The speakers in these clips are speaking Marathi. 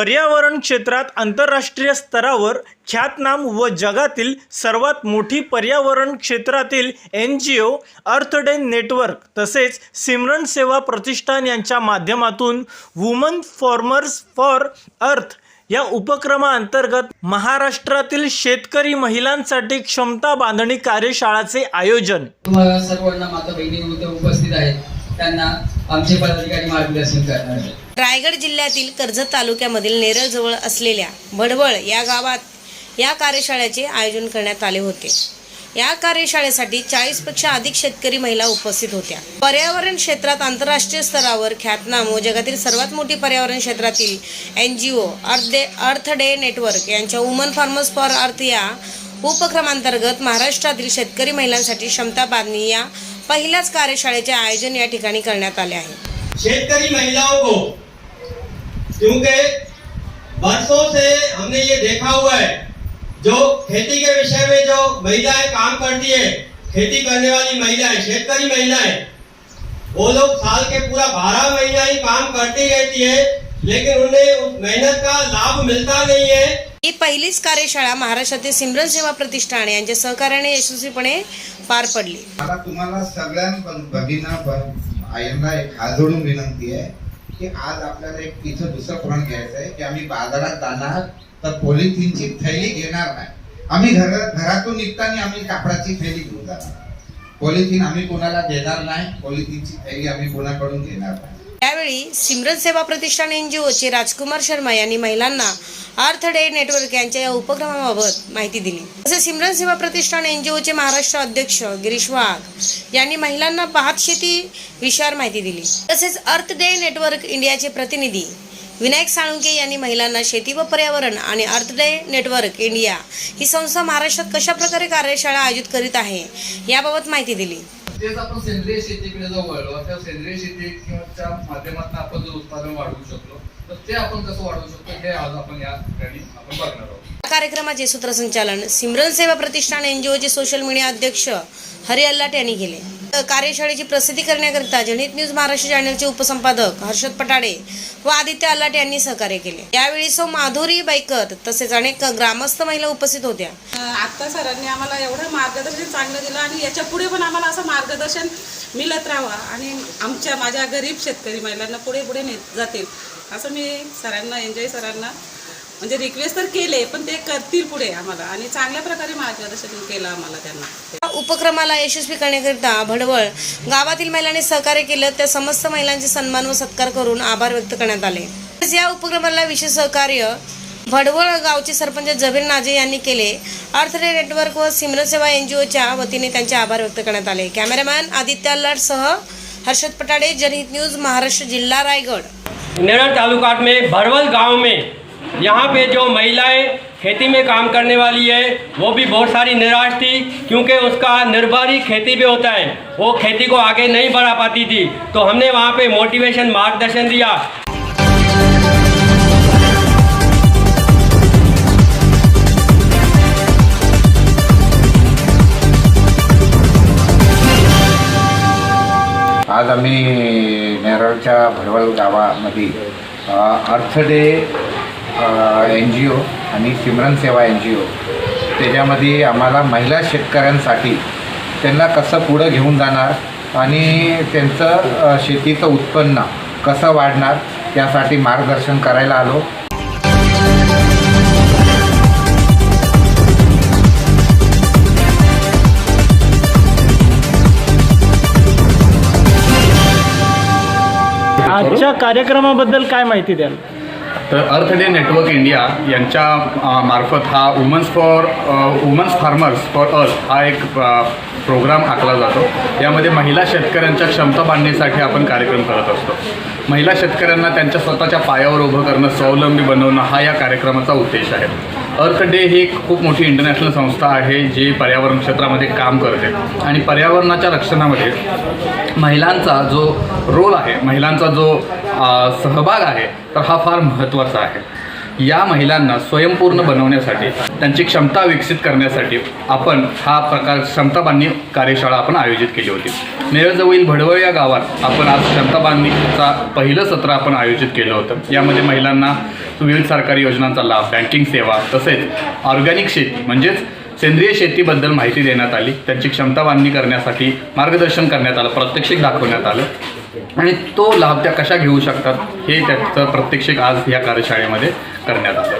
पर्यावरण क्षेत्रात आंतरराष्ट्रीय स्तरावर ख्यातनाम व जगातील सर्वात मोठी पर्यावरण क्षेत्रातील एन जी ओ अर्थडे नेटवर्क तसेच सिमरन सेवा प्रतिष्ठान यांच्या माध्यमातून वुमन फॉर्मर्स फॉर अर्थ या उपक्रमाअंतर्गत महाराष्ट्रातील शेतकरी महिलांसाठी क्षमता बांधणी कार्यशाळाचे आयोजन. तुम्हाला सर्वांना माता बहिणी उपस्थित आहेत त्यांना आमचे पदाधिकारी मार्गदर्शन करणार आहेत. रायगड जिल्ह्यातील कर्जत तालुक्यामधील नेरळजवळ असलेल्या भडवळ या गावात या कार्यशाळेचे आयोजन करण्यात आले होते. या कार्यशाळेसाठी चाळीसपेक्षा अधिक शेतकरी महिला उपस्थित होत्या. पर्यावरण क्षेत्रात आंतरराष्ट्रीय स्तरावर ख्यातनाम व जगातील सर्वात मोठी पर्यावरण क्षेत्रातील एन जी ओ earth day earth day network यांच्या वुमन फार्मर्स फॉर अर्थ या उपक्रमांतर्गत महाराष्ट्रातील शेतकरी महिलांसाठी क्षमता बांधणी या पहिल्याच कार्यशाळेचे आयोजन या ठिकाणी करण्यात आले आहे. शेतकरी महिलाओं को क्योंकि बरसों से हमने ये देखा हुआ है जो खेती के विषय में जो महिलाएं काम करती है खेती करने वाली महिलाएं शेतकरी महिलाएं वो लोग साल के पूरा बारह महीना ही काम करती रहती है लेकिन उन्हें उस मेहनत का लाभ मिलता नहीं है। ही पहिलीच कार्यशाळा महाराष्ट्रातील सिमरन सेवा प्रतिष्ठान यांच्या सहकार्याने यशस्वीपणे पार पडली. मला तुम्हाला सगळ्यांना एक हात जोडून विनंती आहे की आज आपल्याला एक तिथं दुसरं प्रण घ्यायचं आहे की आम्ही बाजारात जाणार तर पॉलिथिनची थैली घेणार नाही. आम्ही घर घरातून निघताना आम्ही कापडाची थैली घेऊन जाणार. पॉलिथिन आम्ही कोणाला देणार नाही पॉलिथिनची थैली आम्ही कोणाकडून घेणार नाही. यावेळी सिमरन सेवा प्रतिष्ठान एनजीओचे राजकुमार शर्मा यांनी महिलांना अर्थ डे नेटवर्क यांच्या या उपक्रमाबाबत माहिती दिली. तसेच सिमरन सेवा प्रतिष्ठान एनजीओचे महाराष्ट्र अध्यक्ष गिरीश वाघ यांनी महिलांना पाहत शेती विषयावर माहिती दिली. तसेच अर्थ डे नेटवर्क इंडियाचे प्रतिनिधी विनायक साळुंके यांनी महिलांना शेती व पर्यावरण आणि अर्थ डे नेटवर्क इंडिया ही संस्था महाराष्ट्रात कशा प्रकारे कार्यशाळा आयोजित करीत आहे याबाबत माहिती दिली. तेच आपण सेंद्रिय शेतीकडे जर वळलो त्या सेंद्रिय शेतीच्या माध्यमातून आपण जर उत्पादन वाढवू शकलो तर ते आपण कसं वाढवू शकतो हे आज आपण या ठिकाणी आपण बघणार आहोत. कार्यक्रमाचे सूत्रसंचालन सिमरन सेवा प्रतिष्ठान एनजीओचे सोशल मीडिया अध्यक्ष हरी अल्लाट यांनी केले. कार्यशाळेची प्रसिद्धी करण्याकरिता जनित न्यूज महाराष्ट्र चॅनलचे उपसंपादक हर्षद पटाडे व आदित्य अल्लाट यांनी सहकार्य केले. यावेळी सौ माधुरी बाईकर तसेच अनेक ग्रामस्थ महिला उपस्थित होत्या. आत्ता सरांनी आम्हाला एवढं मार्गदर्शन चांगलं दिलं आणि याच्यापुढे पण आम्हाला असं मार्गदर्शन मिळत राहावं आणि आमच्या माझ्या गरीब शेतकरी महिलांना पुढे पुढे नेत जातील असं मी सरांना एन्जॉय सरांना म्हणजे रिक्वेस्ट तर केले पण ते करतील पुढे आम्हाला. आणि चांगल्या प्रकारे मार्गदर्शन केलं आम्हाला त्यांना. उपक्रमाला यशस्वी करण्याकरिता भडवळ गावातील महिलांनी सहकार्य केलं त्या समस्त महिलांचे सन्मान व सत्कार करून आभार व्यक्त करण्यात आले. तसेच या उपक्रमाला विशेष सहकार्य भडवळ गावचे सरपंच जबीर नाजे यांनी केले. अर्थडे नेटवर्क व सिमरन सेवा एनजीओच्या वतीने त्यांचे आभार व्यक्त करण्यात आले. कॅमेरामॅन आदित्य अल्लाटसह हर्षद पटाडे जनहित न्यूज महाराष्ट्र जिल्हा रायगड. नेरल तालुकात में भरवल गांव में यहाँ पे जो महिलाएँ खेती में काम करने वाली है, वो भी बहुत सारी निराश थी, क्योंकि उसका निर्भर ही खेती पे होता है। वो खेती को आगे नहीं बढ़ा पाती थी। तो हमने वहाँ पे मोटिवेशन मार्गदर्शन दिया। आज आम्ही नेरळच्या भडवल गावामध्ये अर्थ डे एन जी ओ आणि सिमरन सेवा एन जी ओ त्याच्यामध्ये आम्हाला महिला शेतकऱ्यांसाठी त्यांना कसं पुढं घेऊन जाणार आणि त्यांचं शेतीचं उत्पन्न कसं वाढणार त्यासाठी मार्गदर्शन करायला आलो. आजच्या कार्यक्रमाबद्दल काय माहिती द्याल? तर अर्थ डे नेटवर्क इंडिया यांच्या मार्फत हा women's for women's farmers for earth हा एक प्रोग्राम आखला जातो. यामध्ये महिला शेतकऱ्यांच्या क्षमता बांधणीसाठी आपण कार्यक्रम करत असतो. महिला शेतकऱ्यांना त्यांच्या स्वतःच्या पायावर उभं करणं स्वावलंबी बनवणं हा या कार्यक्रमाचा उद्देश आहे. अर्थ डे ही एक खूप मोठी इंटरनॅशनल संस्था आहे जी पर्यावरण क्षेत्रामध्ये काम करते. आणि पर्यावरणाच्या रक्षणामध्ये महिलांचा जो रोल आहे महिलांचा जो सहभाग आहे तर हा फार महत्त्वाचा आहे. या महिलांना स्वयंपूर्ण बनवण्यासाठी त्यांची क्षमता विकसित करण्यासाठी आपण हा प्रकार क्षमता बांधणी कार्यशाळा आपण आयोजित केली होती. नेरळजवळील भडवळ या गावात आपण आज क्षमता बांधणीचा पहिलं सत्र आपण आयोजित केलं होतं. यामध्ये महिलांना विविध सरकारी योजनांचा लाभ बँकिंग सेवा तसेच ऑर्गॅनिक शेती म्हणजेच सेंद्रिय शेतीबद्दल माहिती देण्यात आली. त्यांची क्षमता बांधणी करण्यासाठी मार्गदर्शन करण्यात आलं प्रात्यक्षिक दाखवण्यात आलं. आणि तो लाभ त्या कशा घेऊ शकतात हे त्याचं प्रात्यक्षिक आज या कार्यशाळेमध्ये करण्यात आलं.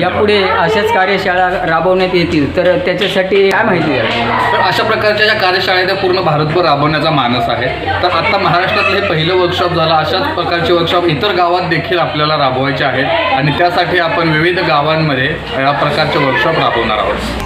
यापुढे अशाच कार्यशाळा राबवण्यात येतील तर त्याच्यासाठी काय माहिती द्याल? तर अशा प्रकारच्या ज्या कार्यशाळा त्या पूर्ण भारतभर राबवण्याचा मानस आहे. तर आता महाराष्ट्रातलं हे पहिलं वर्कशॉप झालं अशाच प्रकारचे वर्कशॉप इतर गावात देखील आपल्याला राबवायचे आहेत. आणि त्यासाठी आपण विविध गावांमध्ये या प्रकारचे वर्कशॉप राबवणार आहोत.